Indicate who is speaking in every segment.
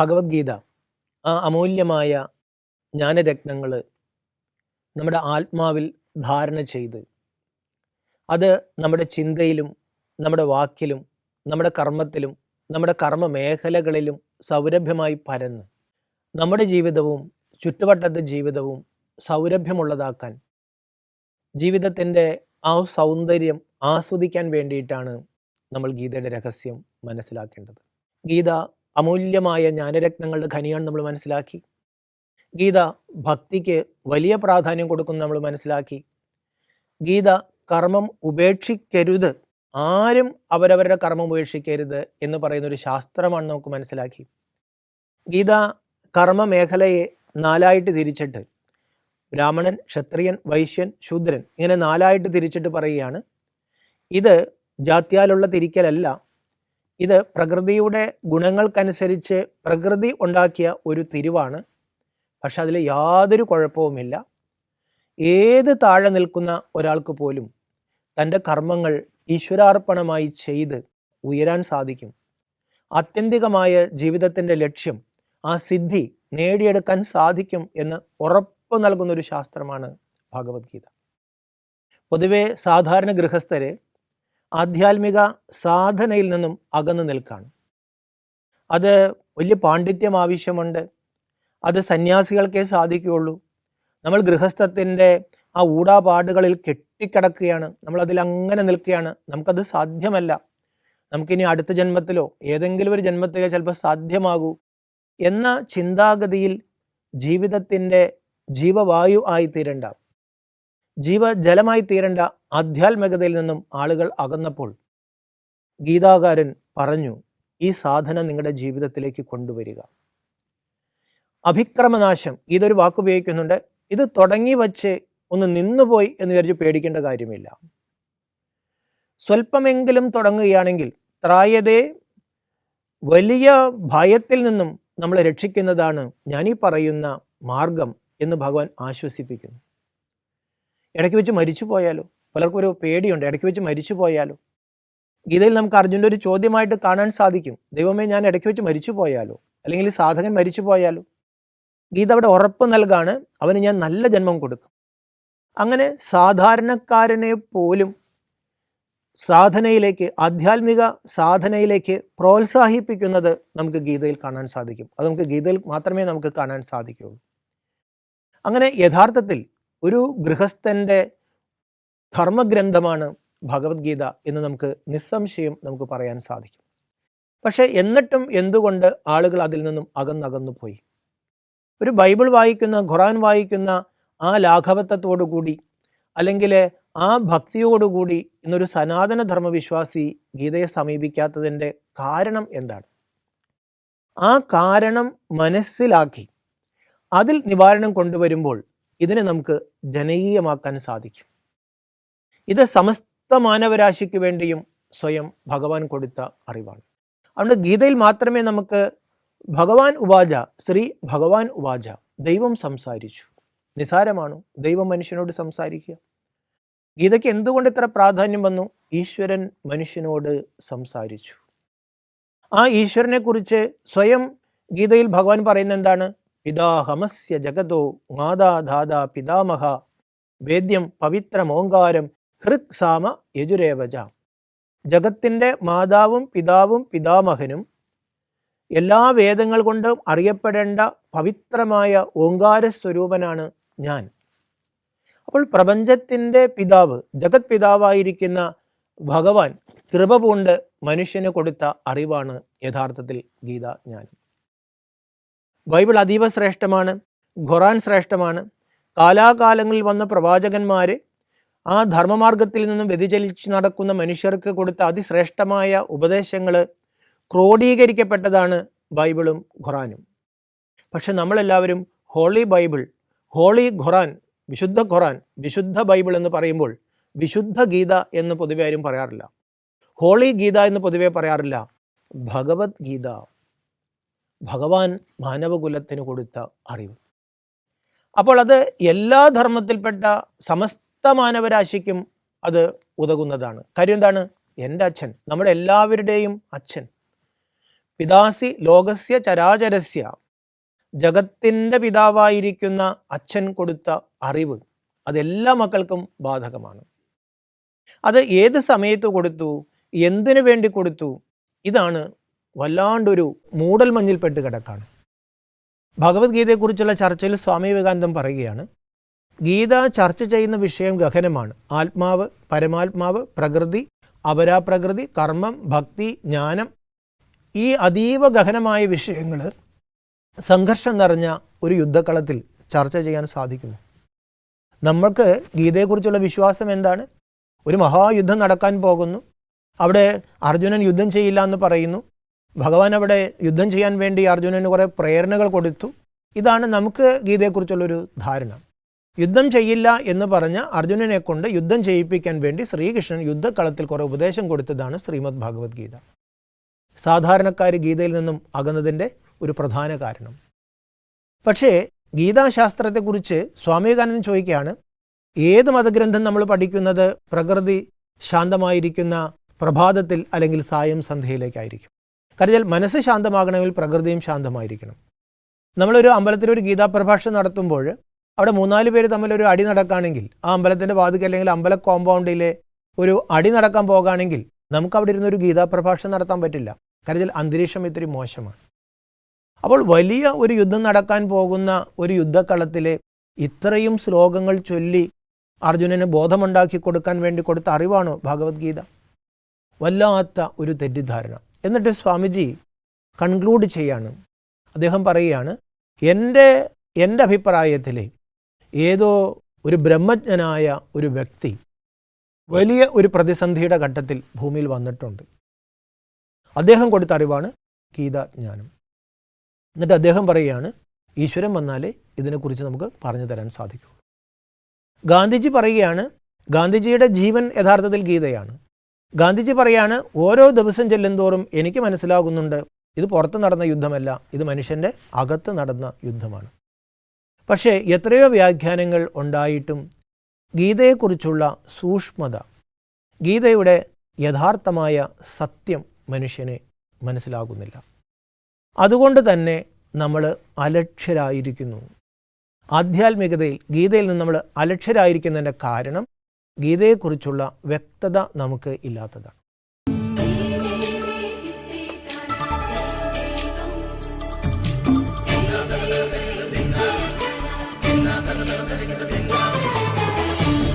Speaker 1: ഭഗവത്ഗീത ആ അമൂല്യമായ ജ്ഞാനരത്നങ്ങൾ നമ്മുടെ ആത്മാവിൽ ധാരണ ചെയ്ത് അത് നമ്മുടെ ചിന്തയിലും നമ്മുടെ വാക്കിലും നമ്മുടെ കർമ്മത്തിലും നമ്മുടെ കർമ്മ മേഖലകളിലും സൗരഭ്യമായി പരന്ന് നമ്മുടെ ജീവിതവും ചുറ്റുവട്ടത്തെ ജീവിതവും സൗരഭ്യമുള്ളതാക്കാൻ ജീവിതത്തിന്റെ ആ സൗന്ദര്യം ആസ്വദിക്കാൻ വേണ്ടിയിട്ടാണ് നമ്മൾ ഗീതയുടെ രഹസ്യം മനസ്സിലാക്കേണ്ടത്. ഗീത അമൂല്യമായ ജ്ഞാനരത്നങ്ങളുടെ ഖനിയാണ് നമ്മൾ മനസ്സിലാക്കി. ഗീത ഭക്തിക്ക് വലിയ പ്രാധാന്യം കൊടുക്കുന്നു നമ്മൾ മനസ്സിലാക്കി. ഗീത കർമ്മം ഉപേക്ഷിക്കരുത്. ആരും അവരവരുടെ കർമ്മം ഉപേക്ഷിക്കരുത് എന്ന് പറയുന്ന ഒരു ശാസ്ത്രമാണ് നമുക്ക് മനസ്സിലാക്കി. ഗീത കർമ്മ മേഖലയെ നാലായിട്ട് തിരിച്ചിട്ട് ബ്രാഹ്മണൻ ക്ഷത്രിയൻ വൈശ്യൻ ശൂദ്രൻ ഇങ്ങനെ നാലായിട്ട് തിരിച്ചിട്ട് പറയുകയാണ്. ഇത് ജാത്യാലുള്ള തിരിക്കലല്ല ഇത് പ്രകൃതിയുടെ ഗുണങ്ങൾക്കനുസരിച്ച് പ്രകൃതി ഉണ്ടാക്കിയ ഒരു തിരിവാണ്. പക്ഷെ അതിൽ യാതൊരു കുഴപ്പവുമില്ല. ഏത് താഴെ നിൽക്കുന്ന ഒരാൾക്ക് പോലും തന്റെ കർമ്മങ്ങൾ ഈശ്വരാർപ്പണമായി ചെയ്ത് ഉയരാൻ സാധിക്കും. ആത്യന്തികമായ ജീവിതത്തിന്റെ ലക്ഷ്യം ആ സിദ്ധി നേടിയെടുക്കാൻ സാധിക്കും എന്ന് ഉറപ്പ് നൽകുന്ന ഒരു ശാസ്ത്രമാണ് ഭഗവത്ഗീത. പൊതുവെ സാധാരണ ഗൃഹസ്ഥരെ ആധ്യാത്മിക സാധനയിൽ നിന്നും അകന്നു നിൽക്കുകയാണ് അത് വലിയ പാണ്ഡിത്യം ആവശ്യമുണ്ട്. അത് സന്യാസികൾക്കേ സാധിക്കുകയുള്ളൂ. നമ്മൾ ഗൃഹസ്ഥത്തിന്റെ ആ ഊടാപാടുകളിൽ കെട്ടിക്കിടക്കുകയാണ്. നമ്മൾ അതിൽ അങ്ങനെ നിൽക്കുകയാണ്. നമുക്കത് സാധ്യമല്ല. നമുക്കിനി അടുത്ത ജന്മത്തിലോ ഏതെങ്കിലും ഒരു ജന്മത്തിലോ ചിലപ്പോൾ സാധ്യമാകൂ എന്ന ചിന്താഗതിയിൽ ജീവിതത്തിന്റെ ജീവവായു ആയി തീരേണ്ട ജീവജലമായി തീരേണ്ട ആധ്യാത്മികതയിൽ നിന്നും ആളുകൾ അകന്നപ്പോൾ ഗീതാകാരൻ പറഞ്ഞു ഈ സാധനം നിങ്ങളുടെ ജീവിതത്തിലേക്ക് കൊണ്ടുവരിക. അഭിക്രമനാശം ഇതൊരു വാക്കുപയോഗിക്കുന്നുണ്ട് ഇത് തുടങ്ങി വച്ച് ഒന്ന് നിന്നുപോയി എന്ന് വിചാരിച്ച് പേടിക്കേണ്ട കാര്യമില്ല. സ്വല്പമെങ്കിലും തുടങ്ങുകയാണെങ്കിൽ ത്രായതേ വലിയ ഭയത്തിൽ നിന്നും നമ്മളെ രക്ഷിക്കുന്നതാണ് ഞാനീ പറയുന്ന മാർഗം എന്ന് ഭഗവാൻ ആശ്വസിപ്പിക്കുന്നു. ഇടയ്ക്ക് വെച്ച് മരിച്ചു പോയാലോ? പലർക്കും ഒരു പേടിയുണ്ട്. ഇടയ്ക്ക് വെച്ച് മരിച്ചു പോയാലോ? ഗീതയിൽ നമുക്ക് അർജുന്റെ ഒരു ചോദ്യമായിട്ട് കാണാൻ സാധിക്കും. ദൈവമേ ഞാൻ ഇടയ്ക്ക് വെച്ച് മരിച്ചു പോയാലോ? അല്ലെങ്കിൽ സാധകൻ മരിച്ചു പോയാലോ? ഗീത അവിടെ ഉറപ്പ് നൽകാണ് അവന് ഞാൻ നല്ല ജന്മം കൊടുക്കും. അങ്ങനെ സാധാരണക്കാരനെ പോലും സാധനയിലേക്ക് ആധ്യാത്മിക സാധനയിലേക്ക് പ്രോത്സാഹിപ്പിക്കുന്നത് നമുക്ക് ഗീതയിൽ കാണാൻ സാധിക്കും. അത് നമുക്ക് ഗീതയിൽ മാത്രമേ നമുക്ക് കാണാൻ സാധിക്കുകയുള്ളൂ. അങ്ങനെ യഥാർത്ഥത്തിൽ ഒരു ഗൃഹസ്ഥന്റെ ധർമ്മഗ്രന്ഥമാണ് ഭഗവത്ഗീത എന്ന് നമുക്ക് നിസ്സംശയം നമുക്ക് പറയാൻ സാധിക്കും. പക്ഷെ എന്നിട്ടും എന്തുകൊണ്ട് ആളുകൾ അതിൽ നിന്നും അകന്നകന്നു പോയി? ഒരു ബൈബിൾ വായിക്കുന്ന ഖുറാൻ വായിക്കുന്ന ആ ലാഘവത്വത്തോടുകൂടി അല്ലെങ്കിൽ ആ ഭക്തിയോടുകൂടി ഇന്നൊരു സനാതന ധർമ്മവിശ്വാസി ഗീതയെ സമീപിക്കാത്തതിന്റെ കാരണം എന്താണ്? ആ കാരണം മനസ്സിലാക്കി അതിൽ നിവാരണം കൊണ്ടുവരുമ്പോൾ ഇതിനെ നമുക്ക് ജനകീയമാക്കാൻ സാധിക്കും. ഇത് സമസ്ത മാനവരാശിക്ക് വേണ്ടിയും സ്വയം ഭഗവാൻ കൊടുത്ത അറിവാണ്. അതുകൊണ്ട് ഗീതയിൽ മാത്രമേ നമുക്ക് ഭഗവാൻ ഉവാച ശ്രീ ഭഗവാൻ ഉവാച ദൈവം സംസാരിച്ചു. നിസാരമാണോ? ദൈവം മനുഷ്യനോട് സംസാരിക്കുക? ഗീതയ്ക്ക് എന്തുകൊണ്ട് ഇത്ര പ്രാധാന്യം വന്നു? ഈശ്വരൻ മനുഷ്യനോട് സംസാരിച്ചു. ആ ഈശ്വരനെ കുറിച്ച് സ്വയം ഗീതയിൽ ഭഗവാൻ പറയുന്ന എന്താണ്? പിതാഹമസ്യ ജഗതോ മാതാധാതാ പിതാമഹ. വേദ്യം പവിത്രമോങ്കാരം ഹൃത് സാമ യജുരേവജ ജഗത്തിന്റെ മാതാവും പിതാവും പിതാമഹനും എല്ലാ വേദങ്ങൾ കൊണ്ടും അറിയപ്പെടേണ്ട പവിത്രമായ ഓങ്കാര സ്വരൂപനാണ് ഞാൻ. അപ്പോൾ പ്രപഞ്ചത്തിന്റെ പിതാവ് ജഗത് പിതാവായിരിക്കുന്ന ഭഗവാൻ കൃപ പൂണ്ട് മനുഷ്യന് കൊടുത്ത അറിവാണ് യഥാർത്ഥത്തിൽ ഗീത ജ്ഞാനം ബൈബിൾ അതീവ ശ്രേഷ്ഠമാണ് ഖുറാൻ ശ്രേഷ്ഠമാണ്. കാലാകാലങ്ങളിൽ വന്ന പ്രവാചകന്മാർ ആ ധർമ്മമാർഗത്തിൽ നിന്നും വ്യതിചലിച്ച് നടക്കുന്ന മനുഷ്യർക്ക് കൊടുത്ത അതിശ്രേഷ്ഠമായ ഉപദേശങ്ങൾ ക്രോഡീകരിക്കപ്പെട്ടതാണ് ബൈബിളും ഖുറാനും പക്ഷെ നമ്മളെല്ലാവരും ഹോളി ബൈബിൾ ഹോളി ഖുറാൻ വിശുദ്ധ ഖുറാൻ വിശുദ്ധ ബൈബിൾ എന്ന് പറയുമ്പോൾ വിശുദ്ധ ഗീത എന്ന് പൊതുവെ ആരും പറയാറില്ല. ഹോളി ഗീത എന്ന് പൊതുവെ പറയാറില്ല ഭഗവത്ഗീത ഭഗവാൻ മാനവകുലത്തിന് കൊടുത്ത അറിവ്. അപ്പോൾ അത് എല്ലാ ധർമ്മത്തിൽപ്പെട്ട സമസ്ത മാനവരാശിക്കും അത് ഉതകുന്നതാണ്. കാര്യം എന്താണ്? എന്റെ അച്ഛൻ നമ്മുടെ എല്ലാവരുടെയും അച്ഛൻ. പിതാസി ലോകസ്യ ചരാചരസ്യ ജഗത്തിന്റെ പിതാവായിരിക്കുന്ന അച്ഛൻ കൊടുത്ത അറിവ് അതെല്ലാ മക്കൾക്കും ബാധകമാണ്. അത് ഏത് സമയത്ത് കൊടുത്തു? എന്തിനു വേണ്ടി കൊടുത്തു? ഇതാണ് വല്ലാണ്ടൊരു മൂടൽ മഞ്ഞിൽപ്പെട്ട് കിടക്കാണ്. ഭഗവത്ഗീതയെക്കുറിച്ചുള്ള ചർച്ചയിൽ സ്വാമി വിവേകാനന്ദം പറയുകയാണ് ഗീത ചർച്ച ചെയ്യുന്ന വിഷയം ഗഹനമാണ്. ആത്മാവ് പരമാത്മാവ് പ്രകൃതി അപരാപ്രകൃതി കർമ്മം ഭക്തി ജ്ഞാനം. ഈ അതീവ ഗഹനമായ വിഷയങ്ങൾ സംഘർഷം നിറഞ്ഞ ഒരു യുദ്ധക്കളത്തിൽ ചർച്ച ചെയ്യാൻ സാധിക്കുന്നു. നമ്മൾക്ക് ഗീതയെക്കുറിച്ചുള്ള വിശ്വാസം എന്താണ്? ഒരു മഹായുദ്ധം നടക്കാൻ പോകുന്നു. അവിടെ അർജുനൻ യുദ്ധം ചെയ്യില്ല എന്ന് പറയുന്നു. ഭഗവാൻ അവിടെ യുദ്ധം ചെയ്യാൻ വേണ്ടി അർജുനന് കുറേ പ്രേരണകൾ കൊടുത്തു. ഇതാണ് നമുക്ക് ഗീതയെക്കുറിച്ചുള്ളൊരു ധാരണ. യുദ്ധം ചെയ്യില്ല എന്ന് പറഞ്ഞ അർജുനനെ കൊണ്ട് യുദ്ധം ചെയ്യിപ്പിക്കാൻ വേണ്ടി ശ്രീകൃഷ്ണൻ യുദ്ധക്കളത്തിൽ കുറേ ഉപദേശം കൊടുത്തതാണ് ശ്രീമദ് ഭഗവത്ഗീത സാധാരണക്കാർ ഗീതയിൽ നിന്നും അകന്നതിന്റെ ഒരു പ്രധാന കാരണം. പക്ഷേ ഗീതാശാസ്ത്രത്തെക്കുറിച്ച് സ്വാമി വിവേകാനന്ദൻ ചോദിക്കുകയാണ് ഏത് മതഗ്രന്ഥം നമ്മൾ പഠിക്കുന്നത്? പ്രകൃതി ശാന്തമായിരിക്കുന്ന പ്രഭാതത്തിൽ അല്ലെങ്കിൽ സായം സന്ധ്യയിലേക്കായിരിക്കും? കരുതൽ മനസ്സ് ശാന്തമാകണമെങ്കിൽ പ്രകൃതിയും ശാന്തമായിരിക്കണം. നമ്മളൊരു അമ്പലത്തിൽ ഒരു ഗീതാ പ്രഭാഷണം നടത്തുമ്പോൾ അവിടെ മൂന്നാൽ പേര് തമ്മിലൊരു അടി നടക്കുകയാണെങ്കിൽ ആ അമ്പലത്തിന്റെ വാതിക്ക് അല്ലെങ്കിൽ അമ്പല കോമ്പൗണ്ടിലെ ഒരു അടി നടക്കാൻ പോകുകയാണെങ്കിൽ നമുക്ക് അവിടെ ഇരുന്നൊരു ഗീതാപ്രഭാഷണം നടത്താൻ പറ്റില്ല. കരുതൽ അന്തരീക്ഷം ഇത്തിരി മോശമാണ്. അപ്പോൾ വലിയ ഒരു യുദ്ധം നടക്കാൻ പോകുന്ന ഒരു യുദ്ധക്കളത്തിലെ ഇത്രയും ശ്ലോകങ്ങൾ ചൊല്ലി അർജുനന് ബോധമുണ്ടാക്കി കൊടുക്കാൻ വേണ്ടി കൊടുത്ത അറിവാണോ ഭഗവത്ഗീത? വല്ലാത്ത ഒരു തെറ്റിദ്ധാരണ. എന്നിട്ട് സ്വാമിജി കൺക്ലൂഡ് ചെയ്യാണ്. അദ്ദേഹം പറയുകയാണ് എന്റെ എന്റെ അഭിപ്രായത്തിൽ ഏതോ ഒരു ബ്രഹ്മജ്ഞനായ ഒരു വ്യക്തി വലിയ ഒരു പ്രതിസന്ധിയുടെ ഘട്ടത്തിൽ ഭൂമിയിൽ വന്നിട്ടുണ്ട്. അദ്ദേഹം കൊടുത്ത അറിവാണ് ഗീതാജ്ഞാനം. എന്നിട്ട് അദ്ദേഹം പറയുകയാണ് ഈശ്വരൻ വന്നാലേ ഇതിനെക്കുറിച്ച് നമുക്ക് പറഞ്ഞു തരാൻ സാധിക്കുള്ളൂ ഗാന്ധിജി പറയുകയാണ് ഗാന്ധിജിയുടെ ജീവൻ യഥാർത്ഥത്തിൽ ഗീതയാണ്. ഗാന്ധിജി പറയാണ് ഓരോ ദിവസം ചെല്ലുന്തോറും എനിക്ക് മനസ്സിലാകുന്നുണ്ട് ഇത് പുറത്ത് നടന്ന യുദ്ധമല്ല ഇത് മനുഷ്യന്റെ അകത്ത് നടന്ന യുദ്ധമാണ്. പക്ഷേ എത്രയോ വ്യാഖ്യാനങ്ങൾ ഉണ്ടായിട്ടും ഗീതയെക്കുറിച്ചുള്ള സൂക്ഷ്മത ഗീതയുടെ യഥാർത്ഥമായ സത്യം മനുഷ്യനെ മനസ്സിലാകുന്നില്ല. അതുകൊണ്ട് തന്നെ നമ്മൾ അലക്ഷ്യരായിരിക്കുന്നു. ആധ്യാത്മികതയിൽ ഗീതയിൽ നിന്ന് നമ്മൾ അലക്ഷ്യരായിരിക്കുന്നതിന്റെ കാരണം ഗീതയെക്കുറിച്ചുള്ള വ്യക്തത നമുക്ക് ഇല്ലാത്തതാണ്.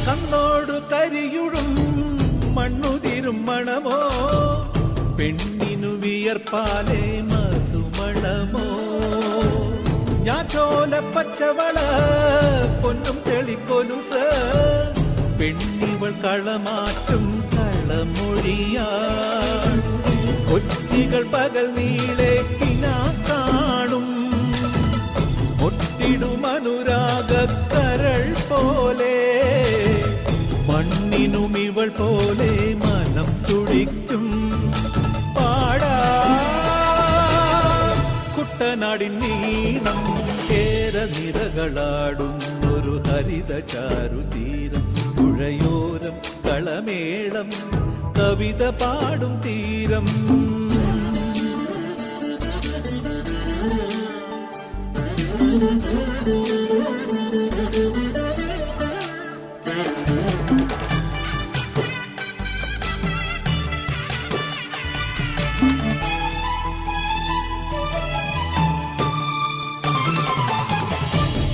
Speaker 2: കണ്ണോടു കരിയുഴും പെണ്ണിനു വിയർപ്പാലേ മധുമണമോ? ഞാറ്റോല പച്ചവള പൊന്നും തെളിക്കൊലുസ് പെണ്ണിവൾ കളമാറ്റും കളമൊഴിയാ കൊച്ചികൾ പകൽ നീളെ കിനാ കാണും മുട്ടിടും അനുരാഗ കരൾ പോലെ മണ്ണിനും ഇവൾ പോലെ മനം തുടിക്കും പാടാ കുട്ടനാടിൻ നീണം കേര നിരകളാടും ഒരു ഹരിത ചാരുതീരം പുഴയോരം കളമേളം കവിത പാടും തീരം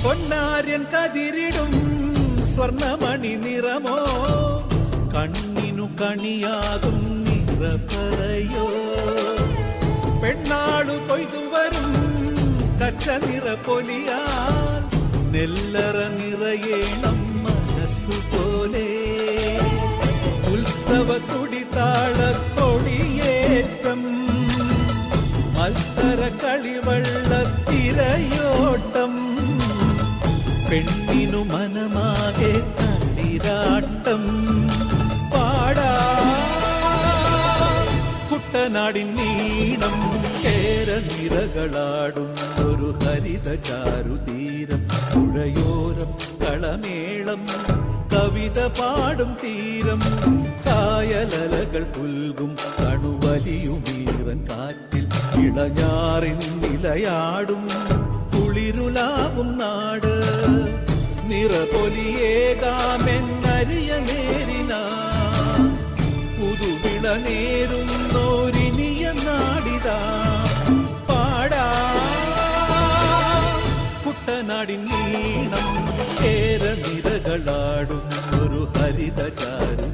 Speaker 2: പൊന്നാര്യൻ കതിരിടും സ്വർണമണി നിറമോ കണ്ണിനു കണിയാകും നിറപറയോ പെണ്ണാളു കൊയ്തുവരും കച്ച നിറ പൊലിയാൽ നെല്ലറ നിറയേണം മനസ്സുപോലെ ഉത്സവ തുടിതാള കൊടിയേറ്റം മത്സര കളിവള്ളത്തിരയോട്ടം പെണ്ണിനു മനമാകെ തളിരാട്ടം പാടാ കുട്ടനാടിൻ നീണം കേര നിറകളാടും ഒരു ഹരിത ചാരുതീരം പുഴയോരം കളമേളം കവിത പാടും തീരം കായലലകൾ പുൽകും കണുവലിയുമീറൻ കാറ്റിൽ ഇളഞ്ഞാറിൻ നിലയാടും കുളിരുലാവും നാട് നിറപൊലിയേകാമെന്നരിയ നേരിന പുതുവിള നേരുന്നോരിനിയ നാടിത പാടാ. കുട്ടനാടിൻ നീണം ഏറെ നിരകളാടും ഒരു ഹരിതചാരു